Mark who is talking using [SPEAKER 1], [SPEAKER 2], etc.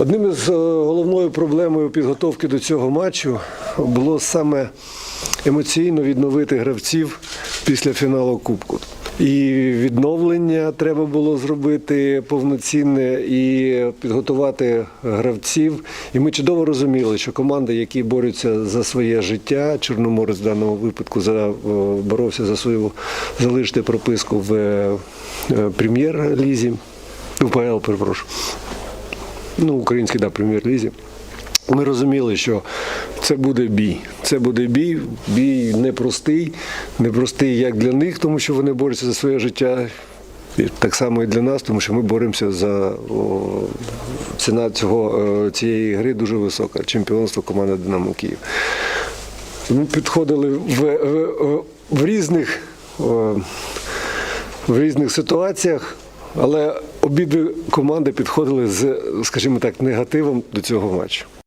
[SPEAKER 1] Одним із е, головною проблемою підготовки до цього матчу було саме емоційно відновити гравців після фіналу Кубку. І відновлення треба було зробити повноцінне і підготувати гравців. І ми чудово розуміли, що команди, які борються за своє життя, Чорноморець в даному випадку е, боровся за свою залишити прописку в е, прем'єр-лізі, в ПЛ, перепрошую ну, українській да, прем'єр-лізі. Ми розуміли, що це буде бій. Це буде бій, бій непростий, непростий як для них, тому що вони борються за своє життя. І так само і для нас, тому що ми боремося за о, ціна цього, е, цієї гри дуже висока. Чемпіонство команди Динамо Київ. Ми підходили в, в, в різних о, в різних ситуаціях, але обидві команди підходили з, скажімо так, негативом до цього матчу.